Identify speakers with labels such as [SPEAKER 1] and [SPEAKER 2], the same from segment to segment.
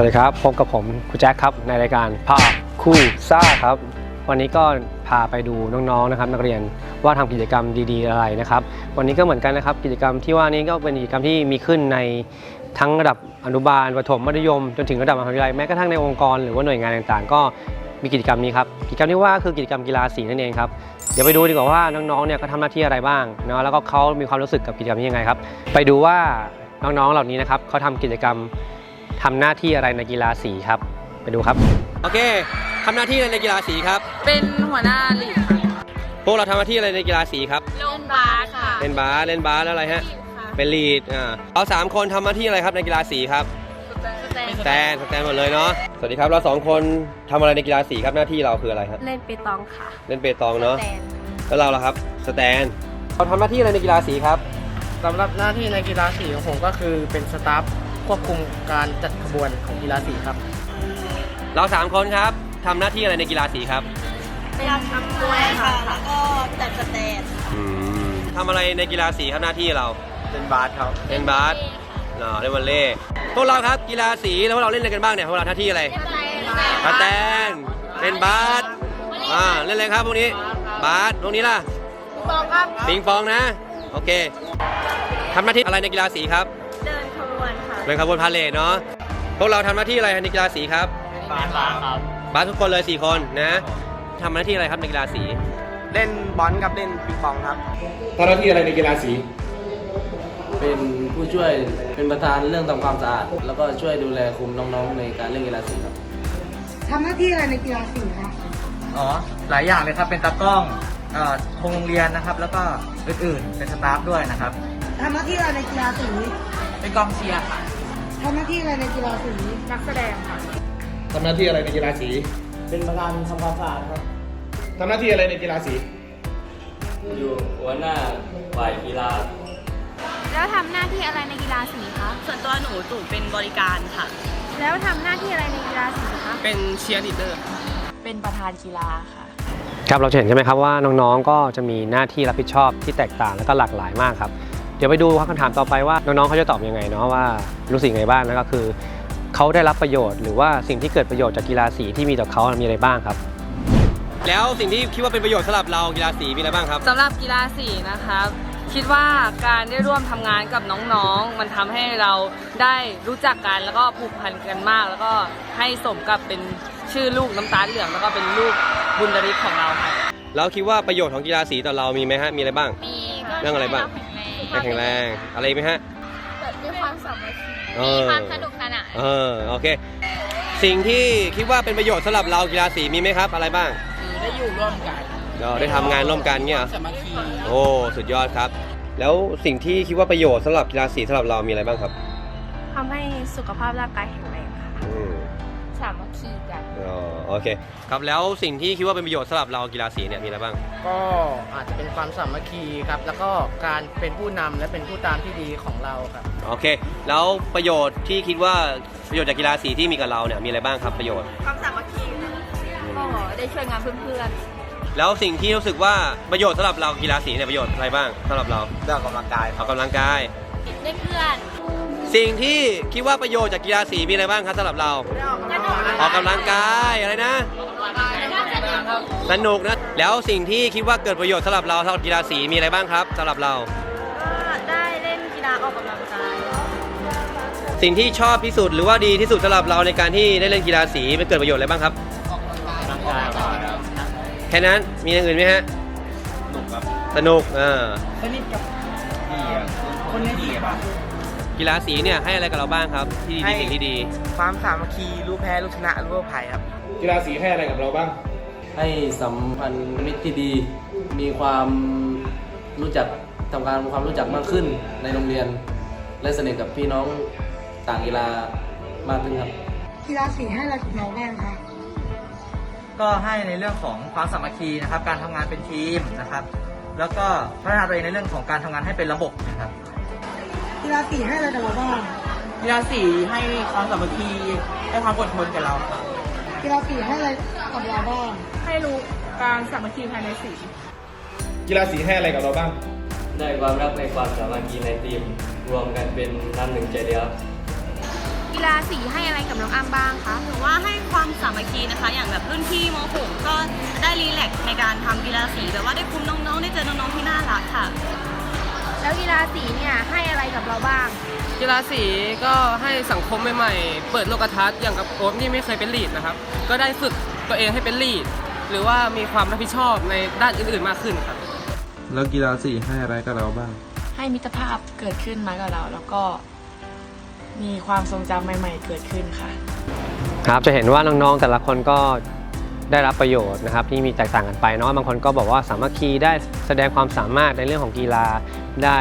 [SPEAKER 1] วัสดีครับพบกับผมครูแจ็คครับในรายการพาคู่ซ่าครับ วันนี้ก็พาไปดูน้องๆนะครับ นักเรียนว่าทำกิจกรรมดีๆอะไรนะครับ วันนี้ก็เหมือนกันนะครับ กิจกรรมที่ว่านี้ก็เป็นกิจกรรมที่มีขึ้นในทั้งระดับอนุบาลประถมมัธยม จนถึงระดับมหาวิทยาลัยแม้กระทั่งในองค์กรหรือว่าหน่วยงานต่างๆ ก็มีกิจกรรมนี้ครับกิจกรรมที่ว่าคือกิจกรรมกีฬาสีนั่นเองครับเดี๋ยวไปดูดีกว่าว่าน้องๆเนี่ยเขาทำหน้าที่อะไรบ้างเนาะแล้วก็เขามีความรู้สึกกับกิจกรรมนี้ยังไงครับ ไปดูว่าน้องๆเหล่านี้นะครับเขาทำกิจกรรม ทำหน้าที่อะไรในกีฬาสีครับ ไปดูครับ โอเคทำหน้าที่อะไรในกีฬาสีครับ
[SPEAKER 2] เป็นหัวหน้าลีกค่ะ
[SPEAKER 1] พวกเราทำหน้าที่อะไรในกีฬาสีครับ
[SPEAKER 2] เล่นบาสค่ะ
[SPEAKER 1] เล่นบาสเล่นบาสแล้วอะไรฮะ
[SPEAKER 2] ค่ะ
[SPEAKER 1] เป็นลีด อ่าเราสามคนทำหน้าที่อะไรครับในกีฬาสีครับ
[SPEAKER 2] สแตน
[SPEAKER 1] สแตนสแตนหมดเลยเนาะ สวัสดีครับเราสองคนทำอะไรในกีฬาสีครับหน้าที่เราคืออะไรครับ
[SPEAKER 2] เล่นเปตองค่ะ
[SPEAKER 1] เล่นเปตองเนาะ
[SPEAKER 2] สแตน
[SPEAKER 1] แล้วเราล่ะครับ สแตน เราทำหน้าที่อะไรในกีฬาสีครับ
[SPEAKER 3] สำหรับหน้าที่ในกีฬาสีของผมก็คือเป็นสตาฟ ควบคุมการจัดขบวนของกีฬาสีครับ
[SPEAKER 1] เราสามคนครับทำหน้าที่อะไรในกีฬาสีครับ
[SPEAKER 2] เป็นทำด้วยค่ะ แล้วก็จัดสแตน
[SPEAKER 1] อืมทำอะไรในกีฬาสีครับหน้าที่เรา
[SPEAKER 3] เป็นบาสครับ
[SPEAKER 1] เล่นบาสเนาะเล่นวอลเลย์พวกเราครับกีฬาสีแล้วพวกเราเล่นอะไรกันบ้างเนี่ยพวกเราหน้าที่อะไรสแตนเล่นบาสอ่าเล่นอะไรครับพวกนี้บาสพวกนี้ล่ะ
[SPEAKER 2] บองครับ
[SPEAKER 1] ปิงปองนะโอเคทำหน้าที่อะไรในกีฬาสีครับ
[SPEAKER 2] เป็
[SPEAKER 1] นขบวนพาเลทเนาะพวกเราทำหน้าที่อะไรในกีฬาสีครับ
[SPEAKER 3] บาสครับ
[SPEAKER 1] บาสทุกคนเลยสี่คนนะทำหน้าที่อะไรครับในกีฬาสี
[SPEAKER 3] เล่นบอลกับเล่นปิงปองครับ
[SPEAKER 4] ทำหน้าที่อะไรในกีฬาสี
[SPEAKER 5] เป็นผู้ช่วยเป็นประธานเรื่องทำความสะอาด แล้วก็ช่วยดูแลคุมน้องๆในการเล่นกีฬาสีครับ
[SPEAKER 6] ทำหน้าที่อะไรในกีฬาสีคะ
[SPEAKER 3] อ๋อหลายอย่างเลยครับเป็นตากล้องเอ่อโรงโรงเรียนนะครับ แล้วก็อื่นๆเป็นสตาฟด้วยนะครับ
[SPEAKER 6] ทำหน้าที่อะไรในกีฬาสี
[SPEAKER 3] เป็นกองเชียร์ค่ะ
[SPEAKER 6] ทำหน้าที่อะไรในกีฬาสีนักแสดงค่ะ
[SPEAKER 4] ทำหน้าที่อะไรในกีฬาสี
[SPEAKER 5] เป็นประธานทำความสะอาดครับ
[SPEAKER 4] ทำหน้าที่อะไรในกีฬาสี
[SPEAKER 5] อยู่หัวหน้าฝ่ายกีฬา
[SPEAKER 7] แล้วทำหน้าที่อะไรในกีฬาสีคะ
[SPEAKER 2] ส่วนตัวหนูตู่เป็นบริการค่ะ
[SPEAKER 7] แล้วทำหน้าที่อะไรในกีฬาสีคะ
[SPEAKER 3] เป็นเชียร์ลีดเดอร์
[SPEAKER 2] เป็นประธานกีฬาค่ะ
[SPEAKER 1] ครับเราจะเห็นใช่ไหมครับว่าน้องๆ ก็จะมีหน้าที่รับผิดชอบที่แตกต่างและก็หลากหลายมากครับ เดี๋ยวไปดูคำถามต่อไปว่าน้องๆเขาจะตอบยังไงเนาะว่ารู้สึกยังไงบ้างแล้วก็คือเขาได้รับประโยชน์หรือว่าสิ่งที่เกิดประโยชน์จากกีฬาสีที่มีต่อเขามีอะไรบ้างครับ แล้วสิ่งที่คิดว่าเป็นประโยชน์สำหรับเรากีฬาสีมีอะไรบ้างครับ
[SPEAKER 2] สำหรับกีฬาสีนะครับ คิดว่าการได้ร่วมทำงานกับน้องๆ มันทำให้เราได้รู้จักกันแล้วก็ผูกพันกันมาก แล้วก็ให้สมกับเป็นชื่อลูกน้ำตาลเหลืองแล้วก็เป็นลูกบุญดริกของเราค่ะ
[SPEAKER 1] แล้วคิดว่าประโยชน์ของกีฬาสีต่อเรามีไหมฮะมีอะไรบ้าง
[SPEAKER 7] มี
[SPEAKER 1] เรื่องอะไรบ้าง ให้แข็งแรง อะไรอีกไหมฮะ
[SPEAKER 7] แบบมีความสามัคคี
[SPEAKER 1] เอ
[SPEAKER 7] มี
[SPEAKER 1] อ
[SPEAKER 7] ความสนุกสนาน
[SPEAKER 1] เออ โอเค สิ่งที่คิดว่าเป็นประโยชน์สำหรับเรากีฬาสีมีไหมครับ อะไรบ้าง
[SPEAKER 3] ได้อยู่ร่วมกัน
[SPEAKER 1] เราได้ทำงานร่วมกันเนี่ยเหรอ
[SPEAKER 3] สามัคคี
[SPEAKER 1] โอ้ สุดยอดครับ แล้วสิ่งที่คิดว่าประโยชน์สำหรับกีฬาสีสำหรับเรามีอะไรบ้างครับ
[SPEAKER 7] ทำให้สุขภาพร่างกายแข็งแรงค่ะ
[SPEAKER 1] อืม
[SPEAKER 7] สามัคคีกัน
[SPEAKER 1] อ๋อโอเค ครับแล้วสิ่งที่คิดว่าเป็นประโยชน์สำหรับเรากีฬาสีเนี่ยมีอะไรบ้าง
[SPEAKER 3] ก็อาจจะเป็นความสามัคคีครับ แล้วก็การเป็นผู้นำและเป็นผู้ตามที่ดีของเราครับ
[SPEAKER 1] โอเค แล้วประโยชน์ที่คิดว่าประโยชน์จากกีฬาสีที่มีกับเราเนี่ยมีอะไรบ้างครับประโยชน์
[SPEAKER 2] ความสามัคคีค่ะก็ได้ช่วยงานเพื่อน
[SPEAKER 1] แล้วสิ่งที่รู้สึกว่าประโยชน์สำหรับเรากีฬาสีเนี่ยประโยชน์อะไรบ้างสำหรับเรา
[SPEAKER 3] เรื่องกำลังกาย
[SPEAKER 1] ออกกำลังกาย
[SPEAKER 7] ได้เพื่อน
[SPEAKER 1] สิ่งที่คิดว่าประโยชน์จากกีฬาสีมีอะไรบ้างครับสำหรับเรา ออกกำลังกายอะไรนะ สนุกนะ แล้วสิ่งที่คิดว่าเกิดประโยชน์สำหรับเราสำหรับกีฬาสีมีอะไรบ้างครับสำหรับเรา
[SPEAKER 2] ก็ได้เล่นกีฬาออกกำลังกาย
[SPEAKER 1] สิ่งที่ชอบที่สุดหรือว่าดีที่สุดสำหรับเราในการที่ได้เล่นกีฬาสีมันเกิดประโยชน์อะไรบ้างครับแค่นั้นมีอย่างอื่นไหมฮะ สนุกอ่า
[SPEAKER 3] สนิทกับคนนี้ดีป่ะ
[SPEAKER 1] กีฬาสีเนี่ยให้อะไรกับเราบ้างครับ ที่ดี
[SPEAKER 3] ให้
[SPEAKER 1] สิ่งที่ดี
[SPEAKER 3] ความสามัคคีรู้แพ้รู้ชนะรู้อภัยครับ
[SPEAKER 4] กีฬาสีให้อะไรกับเราบ้าง
[SPEAKER 5] ให้สัมพันธ์มิตรที่ดี มีความรู้จักทำการความรู้จักมากขึ้นในโรงเรียน และสนิทกับพี่น้องต่างกีฬามากขึ้นครับ
[SPEAKER 6] กีฬาสีให้อะไรกับเราบ้างคะ
[SPEAKER 8] ก็ให้ในเรื่องของความสามัคคีนะครับ การทำงานเป็นทีมนะครับ แล้วก็พัฒนาตัวเองในเรื่องของการทำงานให้เป็นระบบนะครับ
[SPEAKER 6] กีฬาสีให้อะไรกับเราบ้าง
[SPEAKER 3] กีฬาสีให้ความสามัคคีให้ความอดทนกับเราครับ
[SPEAKER 6] กีฬาสีให้อะไรกับเราบ้าง
[SPEAKER 2] ให้รู้การสามัคคีภายในสี
[SPEAKER 4] กีฬาสีให้อะไรกับเราบ้าง
[SPEAKER 5] ได้ความรักในความสามัคคีในทีมรวมกันเป็นน้ำหนึ่งใจเดียว
[SPEAKER 7] กีกีฬาสีให้อะไรกับน้องอ้ำบ้างคะ
[SPEAKER 9] ถือว่าให้ความสามัคคีนะคะ อย่างแบบรุ่นพี่ม .6 ก็ได้รีแลกซ์ในการทำกีฬาสีแต่ว่าได้คุมน้องๆได้เจอน้องๆที่น่ารักค่ะ
[SPEAKER 7] แล้วกีฬาสีเนี่ยให้อะไรกับเราบ้าง
[SPEAKER 1] กีฬาสีก็ให้สังคมใหม่ๆ เปิดโลกทัศน์อย่างกับโอ๊ตนี่ไม่เคยเป็นลีดนะครับ ก็ได้ฝึกตัวเองให้เป็นลีด หรือว่ามีความรับผิดชอบในด้านอื่นๆมากขึ้นครับ
[SPEAKER 10] แล้วกีฬาสีให้อะไรกับเราบ้าง
[SPEAKER 11] ให้มิตรภาพเกิดขึ้นมากับเรา แล้วก็มีความทรงจำใหม่ ๆ เกิดขึ้นค่ะ
[SPEAKER 1] ครับจะเห็นว่าน้องๆแต่ละคนก็ ได้รับประโยชน์นะครับที่มีแตกต่างกันไปเนาะบางคนก็บอกว่าสามัคคีได้แสดงความสามารถในเรื่องของกีฬา ได้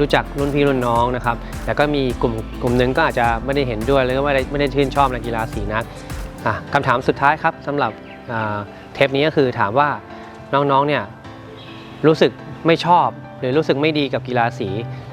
[SPEAKER 1] รู้จักรุ่นพี่รุ่นน้องนะครับแต่ก็มีกลุ่มกลุ่มหนึงก็อาจจะไม่ได้เห็นด้วยหรือว่าไม่ได้ไม่ได้ชื่นชอบในกีฬาสีนักอะคำถามสุดท้ายครับสำหรับอ่าเทปนี้ก็คือถามว่าน้องๆเนี่ยรู้สึกไม่ชอบ หรือรู้สึกไม่ดีกับกีฬาสี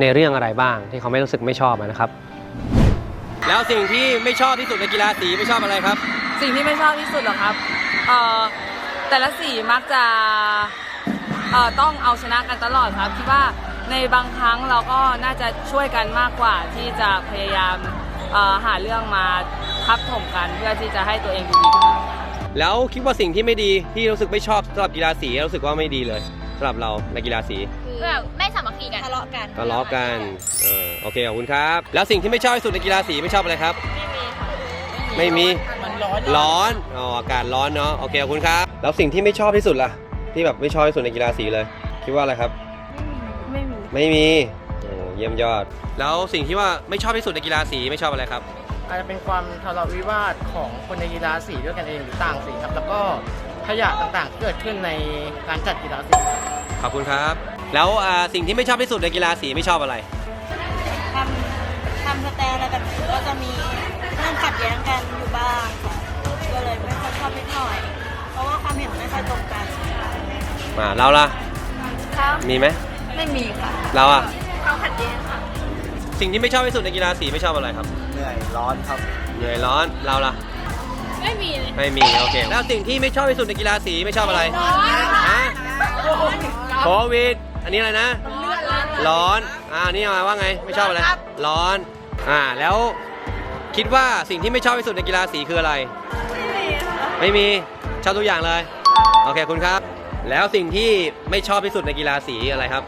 [SPEAKER 1] ในเรื่องอะไรบ้าง ที่เขาไม่รู้สึกไม่ชอบนะครับ แล้วสิ่งที่ไม่ชอบที่สุดในกีฬาสีไม่ชอบอะไรครับ
[SPEAKER 2] สิ่งที่ไม่ชอบที่สุดเหรอครับ เอ่อแต่ละสีมักจะเอ่อต้องเอาชนะกันตลอดครับคิดว่าในบางครั้งเราก็น่าจะช่วยกันมากกว่าที่จะพยายามเอ่อหาเรื่องมาทับถมกันเพื่อที่จะให้ตัวเองดูดีขึ้น
[SPEAKER 1] แล้วคิดว่าสิ่งที่ไม่ดีที่รู้สึกไม่ชอบสำหรับกีฬาสีรู้สึกว่าไม่ดีเลยสำหรับเราในกีฬาสี
[SPEAKER 7] แบบไม่สามัคคีกัน
[SPEAKER 9] ทะเลาะกัน
[SPEAKER 1] ทะเลาะกันเออโอเคขอบคุณครับ แล้วสิ่งที่ไม่ชอบที่สุดในกีฬาสีไม่ชอบอะไรครับ ไม่มี ร้อน อ๋อ อากาศร้อนเนาะ โอเค ขอบคุณครับ แล้วสิ่งที่ไม่ชอบที่สุดล่ะ ที่แบบไม่ชอบที่สุดในกีฬาสีเลย คิดว่าอะไรครับ
[SPEAKER 7] ไม่มี
[SPEAKER 1] ไม่มี โอ้เยี่ยมยอด แล้วสิ่งที่ว่าไม่ชอบที่สุดในกีฬาสีไม่ชอบอะไรครับ
[SPEAKER 3] อาจจะเป็นความทะเลาะวิวาทของคนในกีฬาสีด้วยกันเองหรือต่างสีครับ แล้วก็ขยะต่างๆที่เกิดขึ้นในการจัดกีฬาสี
[SPEAKER 1] ขอบคุณครับ แล้วอ่าสิ่งที่ไม่ชอบที่สุดในกีฬาสีไม่ชอบอะไร
[SPEAKER 9] ทำทำสแตนอะไรแบบนี้ก็จะมีเรื่องขัดแย้งกันอยู่บ้างค่ะ ก็เลยไม่ค่อยชอบนิดหน่อย เพราะว่าความเห็นไม่ค่อยตรงกัน
[SPEAKER 1] มาเราล่ะ
[SPEAKER 9] ครับ
[SPEAKER 1] มีไหม
[SPEAKER 9] ไม่มีค่ะ
[SPEAKER 1] เราอะ
[SPEAKER 9] ความขัดแย้งค่ะ
[SPEAKER 1] สิ่งที่ไม่ชอบที่สุดในกีฬาสีไม่ชอบอะไรครับ
[SPEAKER 8] เหนื่อยร้อนครับ
[SPEAKER 1] เหนื่อยร้อน เราล่ะ
[SPEAKER 7] ไม่มีเลย
[SPEAKER 1] ไม่มี โอเค แล้วสิ่งที่ไม่ชอบที่สุดในกีฬาสีไม่ชอบอะไรฮะโควิด อันนี้อะไรนะ ร้อน อ่านี่มาว่าไง ไม่ชอบอะไร ร้อน อ่า แล้วคิดว่าสิ่งที่ไม่ชอบที่สุดในกีฬาสีคืออะไร ไม่มีชอบทุกอย่างเลย โอเคคุณครับ แล้วสิ่งที่ไม่ชอบที่สุดในกีฬาสีอะไรครับ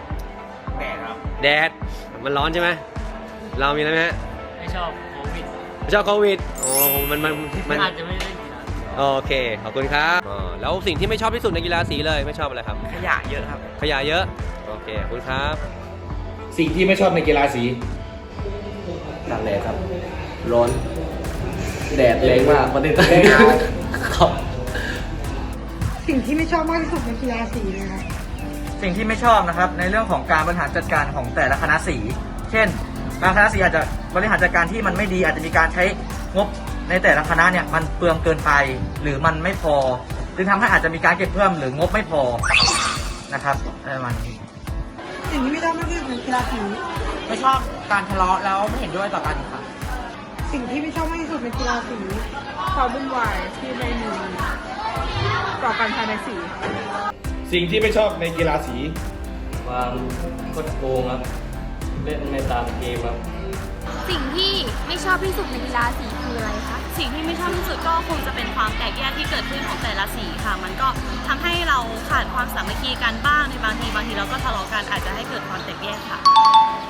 [SPEAKER 3] แดดครับ
[SPEAKER 1] แดด มันร้อนใช่ไหม เรามีอะไรไหมฮะ
[SPEAKER 3] ไม่ชอบโควิด
[SPEAKER 1] ไม่ชอบโควิด โอ้มันมันมัน
[SPEAKER 3] อาจจะไม่เล่นกีฬา
[SPEAKER 1] โอเค ขอบคุณครับอ๋อแล้วสิ่งที่ไม่ชอบที่สุดในกีฬาสีเลยไม่ชอบอะไรครับ
[SPEAKER 3] ขยะเยอะครับ
[SPEAKER 1] ขยะเยอะ โอเคขอบคุณครับ
[SPEAKER 4] สิ่งที่ไม่ชอบในกีฬาสี
[SPEAKER 5] ตากแดดครับ ร้อน แดดแรงมากประเทศไทย ครับ
[SPEAKER 6] สิ่งที่ไม่ชอบมากที่สุดในกีฬาสีเลยครับ
[SPEAKER 8] สิ่งที่ไม่ชอบนะครับ ในเรื่องของการบริหารจัดการของแต่ละคณะสี เช่นบางคณะสีอาจจะบริหารจัดการที่มันไม่ดี อาจจะมีการใช้งบในแต่ละคณะเนี่ยมันเปลืองเกินไปหรือมันไม่พอจึงทำให้อาจจะมีการเก็บเพิ่มหรืองบไม่พอนะครับอะไรประมาณนี้
[SPEAKER 6] สิ่งที่ไม่ชอบมากที่สุดในกีฬาสี
[SPEAKER 3] ไม่ชอบการทะเลาะแล้วไม่เห็นด้วยต่อกันค่ะ
[SPEAKER 6] สิ่งที่ไม่ชอบมากที่สุดในกีฬาสี
[SPEAKER 2] ความวุ่นวายที่ไม่มีต่อกันภายในสี
[SPEAKER 4] สิ่งที่ไม่ชอบในกีฬาสี
[SPEAKER 5] ความกดโกงครับเล่นไม่ตามเกมครับ
[SPEAKER 7] สิ่งที่ไม่ชอบที่สุดในกีฬาสีคืออะไรคะ
[SPEAKER 9] สิ่งที่ไม่ชอบที่สุดก็คงจะเป็นความแตกแยกที่เกิดขึ้นของแต่ละสีค่ะ มันก็ทำให้เราขาดความสามัคคีกันบ้างในบางทีบางทีเราก็ทะเลาะกันอาจจะให้เกิดความแตกแยกค่ะ
[SPEAKER 7] สิ่งที่ไม่ช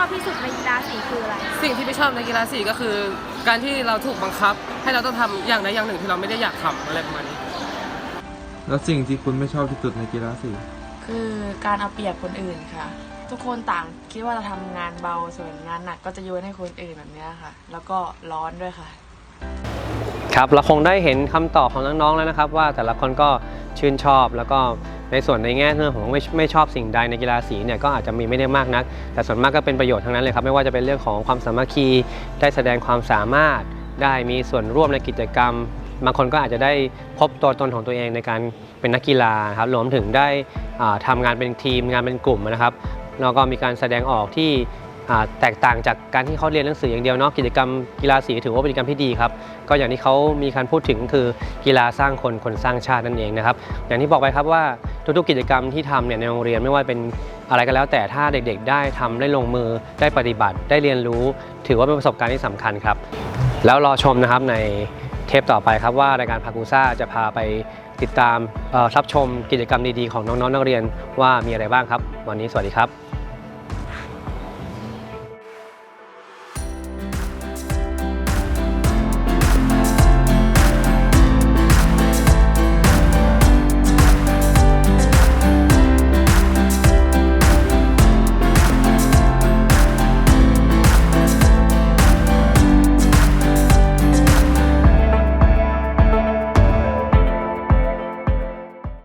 [SPEAKER 7] อบที่สุดในกีฬาสีคืออะไร
[SPEAKER 2] สิ่งที่ไม่ชอบในกีฬาสีก็คือ การที่เราถูกบังคับ ให้เราต้องทำอย่างใดอย่างหนึ่งที่เราไม่ได้อยากทำอะไรประมาณนี้
[SPEAKER 10] แล้วสิ่งที่คุณไม่ชอบที่สุดในกีฬาสี
[SPEAKER 11] คือการเอาเปรียบคนอื่นค่ะ ทุกคนต่างคิดว่าเราทำงานเบาส่วนงานหนักก็จะโยนให้คนอื่นแบบเนี้ยค่ะ แล้วก็ร้อนด้วยค่ะ
[SPEAKER 1] ครับเราคงได้เห็นคำตอบของน้องๆแล้วนะครับ ว่าแต่ละคนก็ชื่นชอบแล้วก็ ในส่วนในแง่เรื่องของไม่ไม่ชอบสิ่งใดในกีฬาสีเนี่ยก็อาจจะมีไม่ได้มากนัก แต่ส่วนมากก็เป็นประโยชน์ทั้งนั้นเลยครับไม่ว่าจะเป็นเรื่องของความสามัคคีได้แสดงความสามารถ ได้มีส่วนร่วมในกิจกรรม บางคนก็อาจจะได้พบตัวตนของตัวเองในการเป็นนักกีฬาครับรวมถึงได้ทำทำงานเป็นทีมงานเป็นกลุ่มนะครับแล้วก็มีการแสดงออกที่
[SPEAKER 11] แตกต่างจากการที่เขาเรียนหนังสืออย่างเดียวเนาะกิจกรรมกีฬาสีถือว่าเป็นกิจกรรมที่ดีครับก็อย่างที่เขามีการพูดถึงคือกีฬาสร้างคนคนสร้างชาตินั่นเองนะครับอย่างที่บอกไปครับว่าทุกๆกิจกรรมที่ทำเนี่ยในโรงเรียนไม่ว่าเป็นอะไรก็แล้วแต่ถ้าเด็กๆ ได้ทำได้ลงมือได้ปฏิบัติได้เรียนรู้ ถือว่าเป็นประสบการณ์ที่สำคัญครับ แล้วรอชมนะครับในเทปต่อไปครับว่ารายการพากูซ่าจะพาไปติดตามรับชมกิจกรรมดีๆของน้องๆนักเรียนว่ามีอะไรบ้างครับ วันนี้สวัสดีครับ